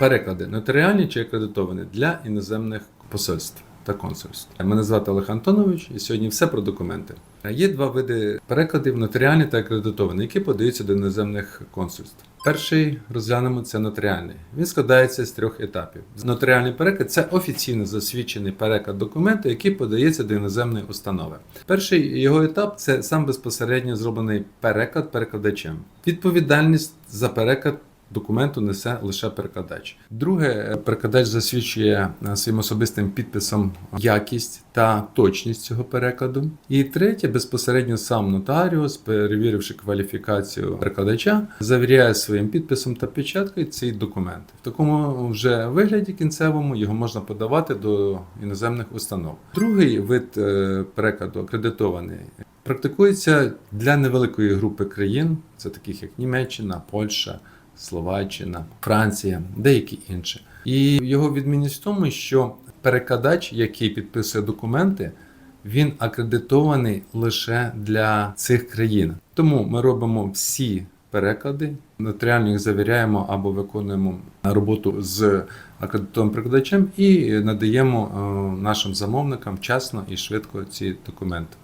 Переклади нотаріальні чи акредитовані для іноземних посольств та консульств. Мене звати Олег Антонович, і сьогодні все про документи. Є два види перекладів: нотаріальні та акредитовані, які подаються до іноземних консульств. Перший розглянемо це нотаріальний. Він складається з трьох етапів. Нотаріальний переклад це офіційно засвідчений переклад документу, який подається до іноземної установи. Перший його етап це сам безпосередньо зроблений переклад перекладачем. Відповідальність за переклад документу несе лише перекладач. Друге, перекладач засвідчує е, своїм особистим підписом якість та точність цього перекладу. І третє, безпосередньо сам нотаріус, перевіривши кваліфікацію перекладача, завіряє своїм підписом та печаткою цей документ. В такому вже вигляді кінцевому його можна подавати до іноземних установ. Другий вид е, перекладу акредитований. Практикується для невеликої групи країн, це таких як Німеччина, Польща, Словаччина, Франція, деякі інші. І його відмінність в тому, що перекладач, який підписує документи, він акредитований лише для цих країн. Тому ми робимо всі переклади, нотаріально їх завіряємо або виконуємо роботу з акредитованим перекладачем і надаємо е, нашим замовникам вчасно і швидко ці документи.